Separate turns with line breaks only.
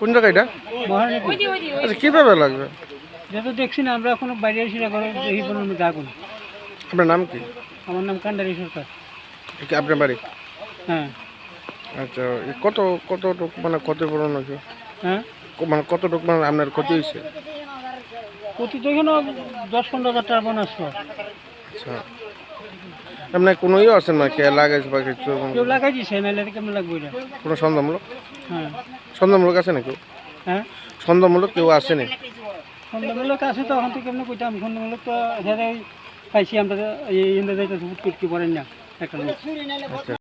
কোন জায়গা এটা? আচ্ছা কীভাবে লাগবে?
যেটা দেখছি না আমরা এখনও বাইরে এসে না ঘরে দেখি কোনো মধ্যে আগুন
আপনার নাম কি?
আমার নাম কান্ডারি সরকার।
কি আপনার বাড়ি?
হ্যাঁ।
আচ্ছা এ কত কতটুক মানে ক্ষতি পূরণ হয়েছে
হ্যাঁ?
মানে কতটুক মানে আপনার ক্ষতি হয়েছে?
প্রতি তো এখানে দশ পনেরো হাজার টাকা বোনাস।
আচ্ছা। আপনার কোনো ইয়ে আছে না কে লাগাইছে বা কিছু
কেউ লাগাই দিছে নাহলে কেমন লাগবে না
কোনো ছন্দমূলক
হ্যাঁ।
ছন্দমূলক আছে না কেউ
হ্যাঁ।
ছন্দমূলক কেউ আসেনি?
সন্ধ্যামূলক আছে তো এখন তো কেমন কইতাম সন্ধ্যামূলক তো পাইছি আমরা এই ইন্দ্র যাইতে করতে পারেন না একটা লোক।
আচ্ছা।